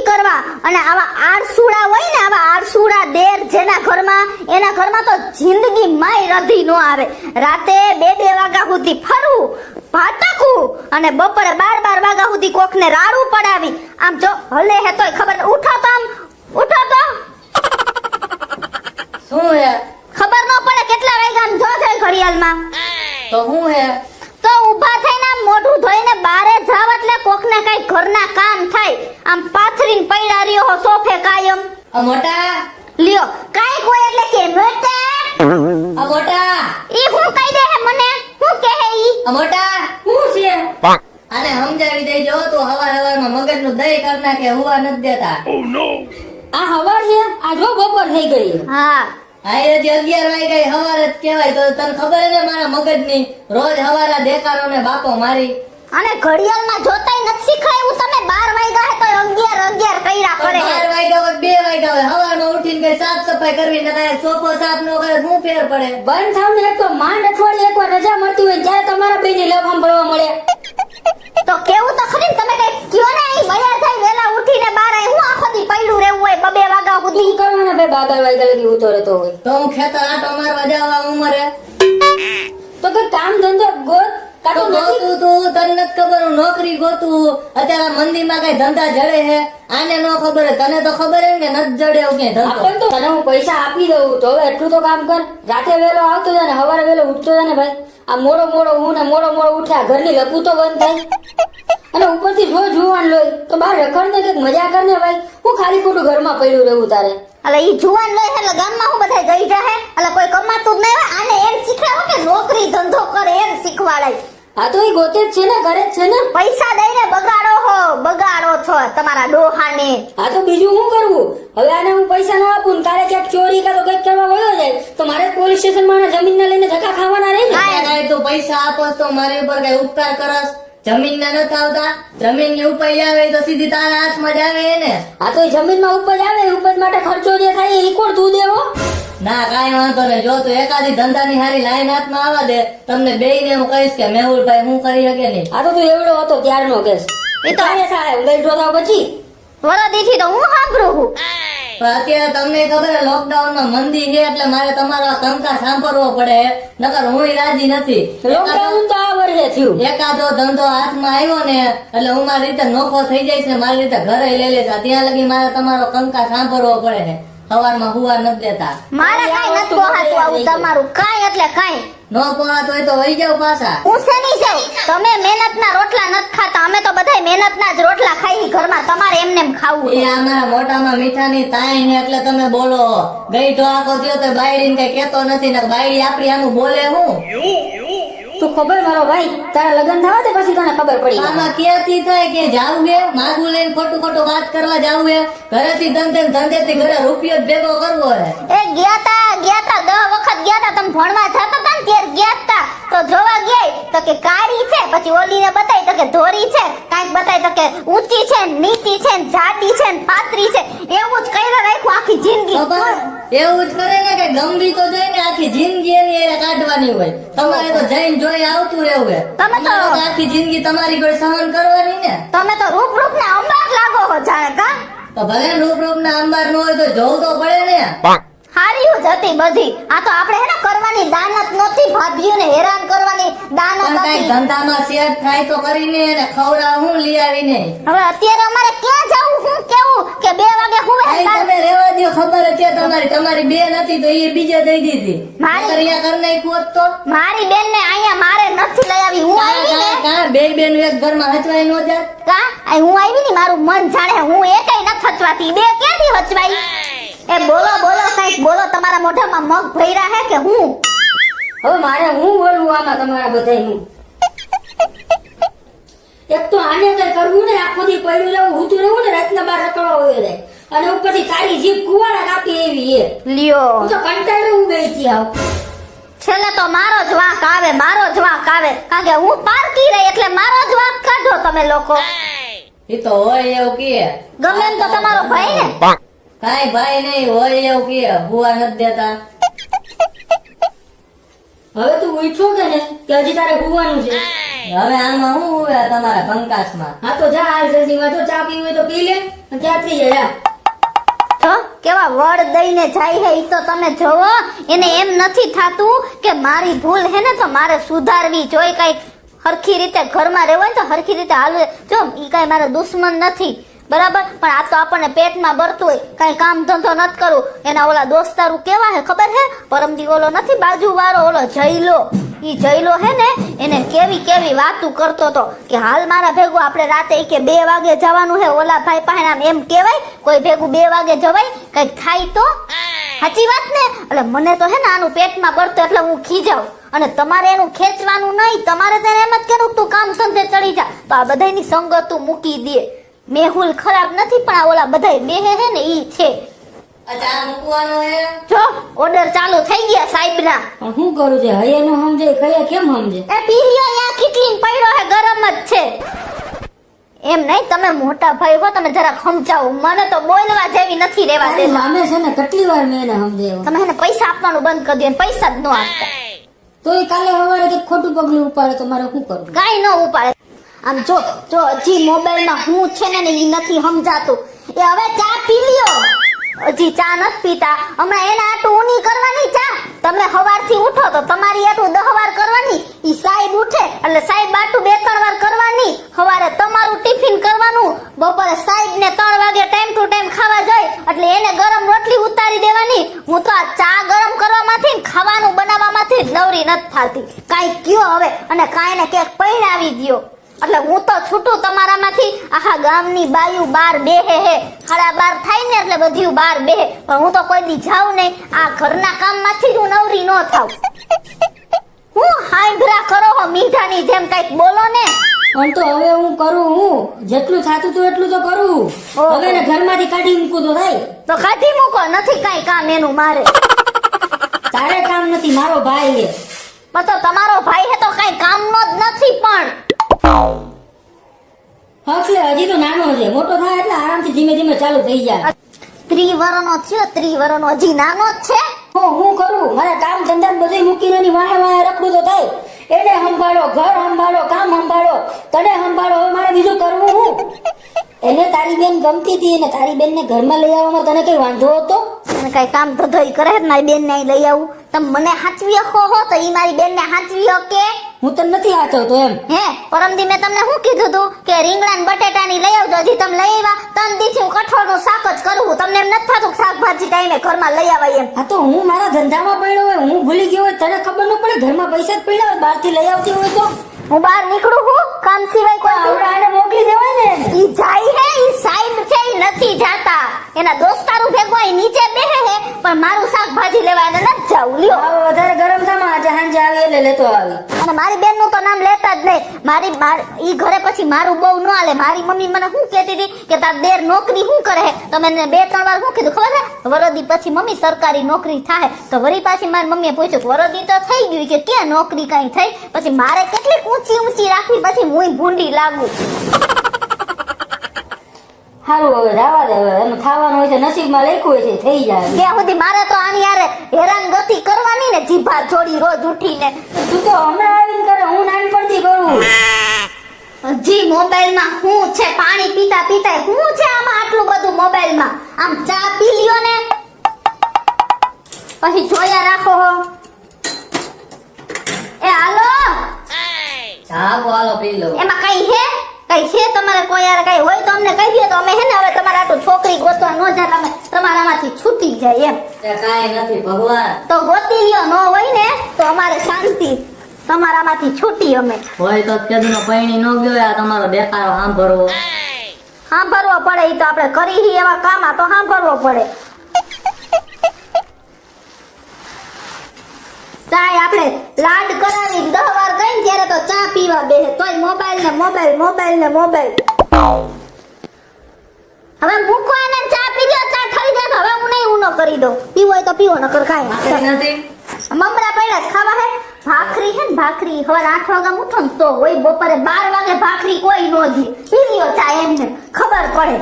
નથી કરવા. અને આવા આરસુડા હોય ને આવા આરસુડા દેર જેના ઘરમાં એના ઘરમાં તો જિંદગી માય રધી ન આવે. રાતે બે બે વાગ્યા સુધી ફરવું ભાટકું અને બપોરે બાર બાર વાગ્યા સુધી કોકને રાડું પડાવી. આમ જો હલે હે તોય ખબર ઉઠો તો આમ ઉઠો તો. શું હે? ખબર ન પડે કેટલા વાગ્યા જો છે ઘડિયાળમાં. તો હું હે? ઊભા થઈને મોઢું ધોઈને બારે જાવ એટલે કોકને કઈ ઘરના કામ થાય. આમ પાથરીને પડ્યા રહ્યો હો સોફે કાયમ. અ મોટા લ્યો કાઈ કોઈ એટલે કે મોટા. અ મોટા ઈ હું કહી દે મને? હું કહે ઈ? અ મોટા હું છે? અને સમજાવી દેજો તો હવાર હવારમાં મગજનું દહીં કર નાખે હુવા નથી દેતા. આ હવાર છે? આ જો બપોર થઈ ગઈ. હા. આ એ અગિયાર વાગ્યા હવાર જ કહેવાય તો તને ખબર હે ને મારા મગજની? રોજ હવારે દેખાડો ને બાપો મારી. અને ઘડિયાળમાં જોતાય નથી શીખવાયું. તમે 12 વાગ્યા હે તો 11 11 કઈરા કરે. બાર વાગ્યા હોય બે વાગ્યા હોય હવારમાં ઉઠીને કઈ સાફ સફાઈ કરવી ને કઈ સોફો સાફ નો કરે શું ફેર પડે? બંધ થાવ ને એક તો માંડ અઠવાડિયે એકવાર રજા મળતી હોય ત્યારે તમારા બેની લેવામ ભરવા મળે. તો કેવું તો ખરી તમે કઈ કયો ને અહીં બજાર થઈ વેલા ઉઠીને બાર આય પડ્યું રહેવું હોય બબે વાગા સુધી. શું કરવાના ભાઈ વાગ્યા લગી ઉતો રહેતો હોય. તો હું ખેતર આટો મારવા જાવા ઉમરે તો કઈ કામ ધંધો ગોત કાતો તો નથી ગોતું તું તને નથી ખબર હું નોકરી ગોતું. અત્યારે મંદિરમાં કઈ ધંધા જડે હે? આને નો ખબર હે તને તો ખબર હે કે નથી જડે એવું ક્યાંય ધંધો. તો તને હું પૈસા આપી દઉં તો હવે એટલું તો કામ કર. રાતે વેલો આવતો જાય ને સવારે વેલો ઉઠતો જાય ને ભાઈ. આ મોડો મોડો હું ને મોડો મોડો ઉઠ્યા ઘરની લપું તો બંધ થાય. અને ઉપરથી જો જુવાન લોય તો બહાર રખડ ને કંઈક મજા કર ને ભાઈ. હું ખાલી ખોટું ઘરમાં પડ્યું રહેવું તારે. અલે ઈ જુવાન લે એટલે ગામમાં હું બધા ગઈ જાહે? એટલે કોઈ કમાતું જ નહીં હોય? આને એમ શીખવાડો કે નોકરી ધંધો કરે એમ શીખવાડાય આ તો એ ગોતે જ છે ને ઘરે જ છે ને. પૈસા દઈને બગાડો હો બગાડો છો તમારા ડોહાને. હા તો બીજું શું કરવું હવે આને હું પૈસા ન આપું ને કાલે ક્યાંક ચોરી કાં તો કંઈક કરવા વયો જાય. તો મારે પોલીસ સ્ટેશનમાં જમીન જમીનને લઈને ધક્કા ખાવાના રહી ને? કાંઈ પૈસા આપો તો મારી ઉપર કઈ ઉપકાર કરસ? જમીન ના નથી આવતા જમીનની ઉપાય આવે તો સીધી તારા હાથમાં જ આવે ને આ તો એ જમીનમાં ઉપજ આવે ઉપર ઉપજ માટે ખર્ચો જે થાય એ કોણ તું દેવો ના કાંઈ વાંધો નહીં. જો તું એકાદી ધંધાની હારી લાઈન હાથમાં આવવા દે તમને બેયને હું કહીશ કે મેહુલભાઈ હું કરી શકે નહીં. આ તો તું એવડો હતો ત્યારનો કેસ. એ તો- અહીંયા થાય ગઈ જોતા પછી. વરદીથી તો હું સાંભળું છું. અત્યારે તમને ખબર લોકડાઉનમાં મંદી છે એટલે મારે તમારો કંકા સાંભળવો પડે. નકર હું રાજી નથી. લોકડાઉન તો આ વર્ષે થયું. એકાદો ધંધો હાથમાં આવ્યો ને એટલે હું મારી રીતે નોખો થઈ જાય છે મારી રીતે ઘરે લઈ લેતા ત્યાં લગી મારે તમારો કંકા સાંભળવો પડે છે. સવારમાં હુવા નથી દેતા. મારે કઈ નથી પોહાતું આવું તમારું. કઈ એટલે કઈ. નો પોહાત હોય તો વહી જાવ પાછા. હું શેની જાઉં? તમે મહેનતના રોટલા નથી ખાતા. અમે તો બધાય મહેનતના જ રોટલા ખાઈ ઘરમાં. તમારે એમને એમ ખાવું એ અમારા મોટામાં મીઠાની તાઈ ને એટલે તમે બોલો. ગઈ ઢોઆકો થયો તો બાયડી કઈ કેતો નથી ને બાયડી આપડી આનું બોલે હું. તું ખબર મારો ભાઈ? તારા લગ્ન થવા દે પછી તને ખબર પડી આમાં ક્યાંથી થાય કે જાવું હે માગું લઈને ખોટું ખોટું વાત કરવા જાવું હે ઘરેથી ધંધે ને ધંધેથી ઘરે રૂપિયો ભેગો કરવો હે. એ ગયા તા ગયા તા દહ વખત ગયા તા. તમે ભણવા જતા તા ને ત્યારે ગયા તા. તો જોવા ગયા તો કે કાળી છે પછી ઓલીને બતાવી તો કે ધોરી છે. કાંઈક બતાવી તો કે ઊંચી છે ને નીચી છે ને જાડી છે ને પાતળી છે. એવું જ કર્યા રાખ્યું આખી જિંદગી. એવું જ કરે ને કે ગમવી તો જોઈને આખી જિંદગી એની એને કાઢવાની હોય. તમારે તો જઈને જોઈ આવતું રહેવું હે. તમે તો- આખી જિંદગી તમારી કોઈ સહન કરવાની ને. તમે તો રૂપ રૂપ ને અંબાર લાગો હો જાણે કા? તો ભલે રૂપ રૂપ ના અંબાર ન હોય તો જોવું તો પડે ને. હારી જ હતી બધી. આ તો આપણે હે ને કરવાની દાનત નહોતી ભાભીઓને હેરાન કરવાની કઈ ધંધામાં શેર થાય તો કરીને એને ખવડાવ હું લઈ આવીને. હવે અત્યારે અમારે ક્યાં જવું હું કેવું કે બે વાગે હુવે તમે રેવા દ્યો ખબર છે તમારી તમારી બે નથી તો એ બીજે દઈ દીધી. મારી- અહીંયા કર નાખ્યું તો? મારી બેન ને અહીંયા મારે નથી લઈ આવી. હું કાં- આવી ને કાં- બે બેન એક ઘરમાં હચવાય નો કા હું આવી ને મારું મન જાણે હું એકેય નથી હચવાતી. બે ક્યાંથી હચવાઈ? એ બોલો બોલો કંઈક બોલો તમારા મોઢામાં મગ ભર્યા હે કે હું? હવે મારે હું બોલવું આમાં તમારા બધાનું એક તો આને કઈ કરવું ને આખો દી પડ્યું રહેવું ઊતું રહેવું ને રાતના બાર રખડવા હોય રે અને ઉપરથી તારી જીભ કુવાડા કાપી એવી એ. લ્યો. હું તો કંટાળ્યો હું ગઈ થી આવ. છેલ્લે તો મારો જ વાંક આવે મારો જ વાંક આવે. કારણ કે હું પારકી રહી એટલે મારો જ વાંક કાઢો તમે લોકો. એ તો હોય એવું કે. ગમે એમ તો તમારો ભાઈ ને. કાંઈ ભાઈ નહીં હોય એવું કે. ભૂવા નથી દેતા. હવે તું ઉઠ્યો કે ને કે હજી તારે હુવાનું છે? હવે આમાં હું હોય તમારા કંકાસમાં હા તો જા હાલ જલ્દીમાં જો ચા પીવી હોય તો પી લે. અને ત્યાં થઈ જાય? જા. કેવા વડ દઈને જાય હે ઈ તો તમે જોવો. એને એમ નથી થાતું કે મારી ભૂલ હે ને તો મારે સુધારવી. જોઈ કઈ હરખી રીતે ઘરમાં રહેવાય ને તો હરખી રીતે હાલવે. જો ઈ કઈ મારો દુશ્મન નથી. બરાબર? પણ આ તો આપણને પેટમાં ભરતું હોય, કઈ કામ ધંધો નથી કરવું. એના ઓલા દોસ્તારું કેવા હે, ખબર હે? પરમદી ઓલો નથી બાજુ વાળો ઓલો જયલો. ઈ જયલો હે ને, એને કેવી કેવી વાતું કરતો તો કે હાલ મારા ભેગું આપણે રાતે કે બે વાગે જવાનું હે, ઓલા ભાઈ પાસે એમ કેવાય કોઈ ભેગું બે વાગે જવાય કઈ થાય તો? સાચી વાત ને? એટલે મને તો હે ને, આનું પેટમાં બળતો એટલે હું ખીજાવ અને તમારે એનું ખેંચવાનું નહીં, તમારે તો એમ જ કેવું તું કામ સંધે ચડી જા. તો આ બધાની સંગત તું મૂકી દે. મેહુલ ખરાબ નથી પણ આ ઓલા બધા બેહે હે ને ઈ છે. અચ્છા આ હે? જો ઓર્ડર ચાલુ થઈ ગયા સાહેબના. પણ શું કરું છે? હૈયે નો સમજે કયા કેમ સમજે? એ પીરિયો અહીંયા ખીચલીને પડ્યો હે ગરમ જ છે. એમ નહીં તમે મોટા ભાઈ હો તમે જરા સમજાવો. મને તો બોલવા જેવી નથી તારી દેતા. મામે છે ને કેટલી વાર મેં એને સમજાવ્યો? તમે એને પૈસા આપવાનું બંધ કરી દે પૈસા જ ન આપતા. તો એ કાલે સવારે ખોટું પગલું ઉપાડે તો મારે શું કરવું? કઈ ન ઉપાડે. આમ જો જો, હજી મોબાઈલમાં હું છે ને એ નથી સમજાતું. એ હવે ચા પી લ્યો. હજી ચા નથી પીતા. હમણાં એના આટું ઊની કરવાની ચા. તમે સવારથી ઉઠો તો તમારી આટું દહ વાર કરવાની. ઈ સાહેબ ઉઠે એટલે સાહેબ આટું બે, ત્રણ વાર કરવાની. સવારે તમારું ટિફિન કરવાનું. બપોરે સાહેબ ને ત્રણ વાગે ટાઈમ ટુ ટાઈમ ખાવા જાય. એટલે એને ગરમ રોટલી ઉતારી દેવાની. હું તો આ ચા ગરમ કરવામાંથી ખાવાનું બનાવવામાંથી નવરી નથી થતી. કાંઈ કયો હવે? અને કાંઈ ને ક્યાંક પૈણાવી દ્યો. એટલે હું તો છૂટું તમારામાંથી. આખા ગામની બાયું બાર બેહે હે. સાડા બાર થાય ને એટલે બધું બાર બેહે. પણ હું તો કોઈ દી જાઉં નહીં. આ ઘરના કામમાંથી જ હું નવરી ન થાવ હું હાંભરા કરો હો મીઠાની જેમ કંઈક બોલો ને. પણ તો હવે હું કરું હું? જેટલું થાતું હતું એટલું તો કરું. હવે ને ઘરમાંથી કાઢી મૂકું તો થાય. તો કાઢી મૂકો નથી કઈ કામ એનું મારે. તારે કામ નથી મારો ભાઈ હે તો તમારો ભાઈ હે તો કઈ કામનો જ નથી પણ. હકલે હજી તો નાનો છે. મોટો થાય એટલે આરામથી ધીમે ધીમે ચાલુ થઈ જાય. ત્રિવરનો થયો ત્રિવરનો હજી નાનો જ છે? હું હું કરું? મારા કામ ધંધા બધું મૂકીને ની વાહે વાહે રખડું તો થાય. એને સંભાળો ઘર સંભાળો કામ સંભાળો તને સંભાળો. હવે મારે બીજું કરવું હું? એને તારી બેન ગમતી હતી અને તારી બેનને ઘરમાં લઈ આવવામાં તને કઈ વાંધો હતો? અને કઈ કામ ધંધો કરે જ મારી બેન ને લઈ આવું. તમે મને હાચવી શકો હો તો ઈ મારી બેન ને હાચવી શકે હું તને નથી હાચવતો એમ. હે પરમદી મેં તમને શું કીધું તું? કે રીંગણા ને બટેટાની લઈ આવજો હજી તમે લઈ આવ્યા. ત્રણ દીથી હું કઠોળનું શાક જ કરું તમને એમ નથી થતું શાકભાજી ટાઈમે ઘરમાં લઈ આવાય એમ? હા તો હું મારા ધંધામાં પડ્યો હોય હું ભૂલી ગયો હોય તને ખબર ન પડે ઘરમાં પૈસા જ પડ્યા હોય બહારથી લઈ આવતી હોય તો? હું બહાર નીકળું હું કામ સિવાય કોઈ આવડા આને મોકલી દેવાય ને ઈ જાય હે ઈ સાઈડ છે ઈ નથી જાતા. એના હે પણ મારું શાકભાજી લેવા એને નથી જાવું લ્યો. હવે વધારે ગરમ થામાં આજે સાંજે આવી એટલે લેતો આવી. અને મારી બેનનું તો નામ લેતા જ નહીં. મારી માર- ઈ ઘરે પછી મારું બહુ ન હાલે. મારી મમ્મી મને શું કહેતી હતી કે તાર દેર નોકરી શું કરે હે? તમે એને બે ત્રણ વાર શું કીધું ખબર છે વરદી પછી મમ્મી સરકારી નોકરી થાય તો વળી પાછી મારી મમ્મીએ પૂછ્યું વરદી તો થઈ ગયું કે ક્યાં નોકરી કાંઈ થઈ? પછી મારે કેટલી ઊંચી ઊંચી રાખવી? પછી હું ભૂંડી લાગુ. સારું હવે રાવા દે હવે એનું ખાવાનું હોય છે નસીબમાં લખ્યું હોય છે થઈ જાય. ત્યાં સુધી મારે તો આની યારે હેરાનગતિ કરવાની ને જીભા જોડી રોજ ઉઠીને. તું તો હમણાં આવીને કરે હું નાનપણથી કરું. હજી મોબાઈલમાં શું છે પાણી પીતા પીતા શું છે આમાં આટલું બધું મોબાઈલમાં? આમ ચા પી લ્યો ને. પછી જોયા રાખો હો. એ હાલો. ચા હાલો પી લો. એમાં કઈ હે? કઈ છે તમારે કોઈ યાર કઈ હોય તો અમને કહી દે. તો અમે હે ને હવે તમારા આટલું છોકરી ગોતવા ન જાય તમે તમારામાંથી છૂટી જાય એમ. તે નથી ભગવાન. તો ગોતી લ્યો ન હોય ને તો અમારે શાંતિ. તમારામાંથી છૂટી અમે. હોય તો કેદીનો પૈણી ન ગયો આ તમારો દેખાડો સાંભળવો. સાંભળવો પડે એ તો આપણે કરી હી એવા કામ આ તો સાંભળવો પડે. ચાય આપણે લાડ કરાવી દહ વાર કઈ ત્યારે તો ચા પીવા બેહે. તોય મોબાઈલ ને મોબાઈલ મોબાઈલ ને મોબાઈલ. હવે મૂકો એને ચા પી લ્યો ચા ઠરી જાય હવે હું નહીં ઊનો કરી દઉં. પીવો હોય તો પીવો નકર કાંઈ નથી. મમરા પડ્યા ખાવા હે? ભાખરી હે ને ભાખરી. હવે આઠ વાગે ઉઠો ને તો હોય બપોરે બાર વાગે ભાખરી કોઈ નો જી પી લ્યો ચા એમને ખબર પડે.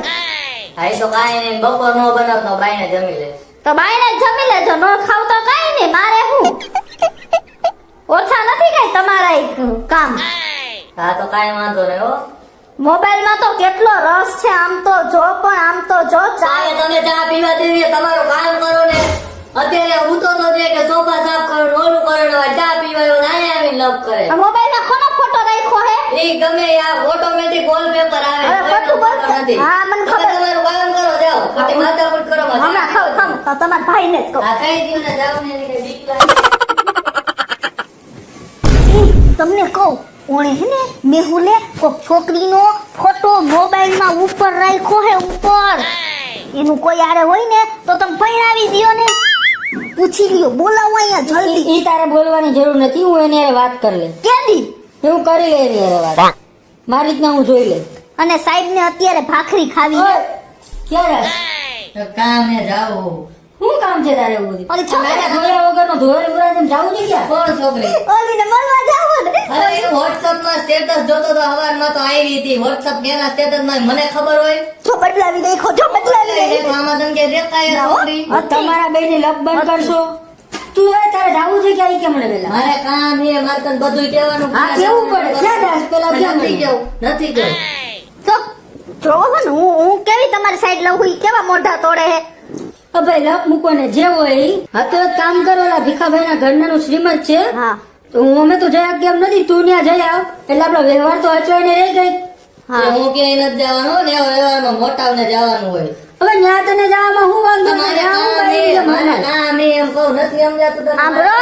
હા તો કાંઈ નહીં બપોર નો બનાવતો બાઈને જમી લે. તો બાયને જમી લેજો ન ખાવ તો કાંઈ નહીં મારે હું? ઓછા નથી કઈ તમારા કામ? હા તો કાંઈ વાંધો નહીં હો. મોબાઈલમાં તો કેટલો રસ છે આમ તો જો પણ આમ તો જો ચાલે તમે ચા પીવા દેવી તમારું કામ કરો ને. અત્યારે હું તો દે કે સોફા સાફ કરો ઓલું કરો ને ચા પીવા એવું ને આવી લવ કરે. આ મોબાઈલમાં કોનો ફોટો રાખ્યો હે? એ ગમે આ ઓટોમેટિક વોલપેપર આવે ખોટું બોલ. નથી. હા, મને ખબર. તમારું કામ કરો જાઓ. માતા કરો હમણાં ખાવ ખાવ તો તમારા ભાઈને જ કહો. આ કઈ દીવ ને જાવ ને બીક લાગે. તમને કહું ઓણે હે ને મેહુલે કોક છોકરીનો ફોટો મોબાઈલમાં ઉપર રાખ્યો હે ઉપર. એનું કોઈ આરે હોય ને તો તમે પૈણાવી દ્યો ને. પૂછી લ્યો બોલાવો અહીંયા જલ્દી. ઈ તારે બોલવાની જરૂર નથી હું એની હારે વાત કરી લે કેદી હું કરી લે એની હારે વાત. મારી રીતના હું જોઈ લે અને સાહેબ ને અત્યારે ભાખરી ખાવી ક્યારે? તો કામે જાઓ. શું કામ છે તારે એવું બધું? ઓલી મારા ધોયા વગરનો ધોયેલ પુરા તેમ જાવું છે ક્યાં? કોણ છોકરી મળવા જાવો ને અરે WhatsApp માં સ્ટેટસ જોતો તો હવારમાં તો આવી હતી. WhatsApp કેના સ્ટેટસમાં મને ખબર હોય? તો બદલાવી ગઈ ખો જો બદલાવી ગઈ મામા તમ કે દેખાય છોકરી. આ તમારા બેને લપ બંધ કરશો. તું એ તારે જાવું છે કે આઈ કેમ પેલા? મારે કામ એ મારે તને બધું કહેવાનું હા, કેવું પડે. ક્યાં જાસ? પેલા કેમ નથી? જવું નથી જવું. તો જોવો ને હું હું કેવી તમારી સાઈડ લઉં? હું કેવા મોઢા તોડે હે ભાઈ લપ મૂકો ને જે હોય. હા તો કામ કરો ઓલા ભીખાભાઈ ના ઘરનાનું શ્રીમંત છે. હા. હું અમે તો જયા કેમ નથી. તું ત્યાં જઈ આવ. એટલે આપણો વ્યવહાર તો અચવાઈને રહી ગઈ. હા હું ક્યાંય નથી જવાનું ને વ્યવહારમાં મોટાઓને જવાનું હોય. હવે ન્યા તને જવામાં હું વાંધો કામ એમ કહું નથી સમજાતું સાંભળો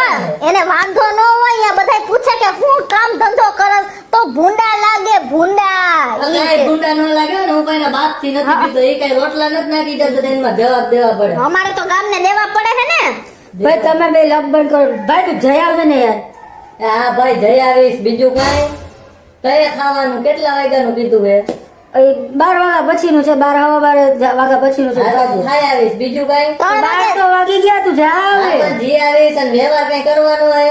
એને વાંધો ન હોય આ બધા પૂછે કે હું કામ ધંધો કરે? તો ભૂંડા લાગે ભૂંડા. ગુંડા ન લાગે ને હું કોઈના બાપથી નથી પીતો એ કઈ રોટલા નથી નાખી દેતો એમાં જવાબ દેવા પડે. અમારે તો ગામને દેવા પડે છે ને. ભાઈ તમે બે લગબન કરો. ભાઈ તું જઈ આવજે ને યાર. હા ભાઈ જઈ આવીશ બીજું કાંઈ? કઈ ખાવાનું કેટલા વાગ્યાનું કીધું હે? બાર વાગ્યા પછીનું છે બાર હવા બાર વાગ્યા પછીનું છે હા, ખાઈ આવીશ બીજું કઈ? બાર તો વાગી ગયા તું જા આવે જી આવીશ અને વ્યવહાર કઈ કરવાનો હે?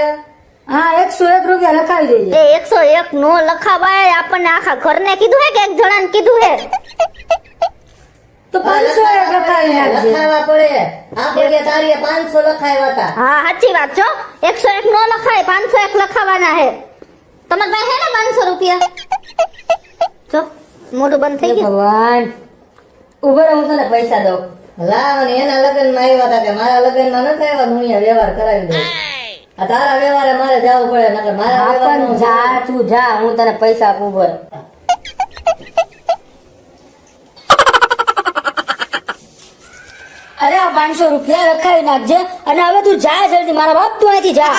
હા એકસો એક રૂપિયા લખાવી દેજે. એ એકસો એક નો લખાવાય આપણને આખા ઘરને કીધું હે કે એક જણાને કીધું હે? તો પાંચસો લખાવી નાખજે. લખાવા પડે. આપણે કે તારીએ પાંચસો લખાવ્યા હતા. હા સાચી વાત છો એકસો એક નો લખાય પાંચસો એક લખાવાના હે. તમારે પાસે હે ને પાંચસો રૂપિયા? જો મોઢું બંધ થઈ ગયું. ભગવાન. ઊભો હું તને પૈસા દઉં. લાવ અને એના લગ્નમાં આવ્યા હતા કે મારા લગ્નમાં નથી આવ્યા હું અહીંયા વ્યવહાર કરાવી દઉં. આ તારા વ્યવહારે મારે જવું પડે નકર મારા વ્યવહાર જા તું જા હું તને પૈસા આપું ઊભો અરે આ પાંચસો રૂપિયા લખાવી નાખજે અને હવે તું જા જલ્દી. મારા બાપ તું અહીંથી જા.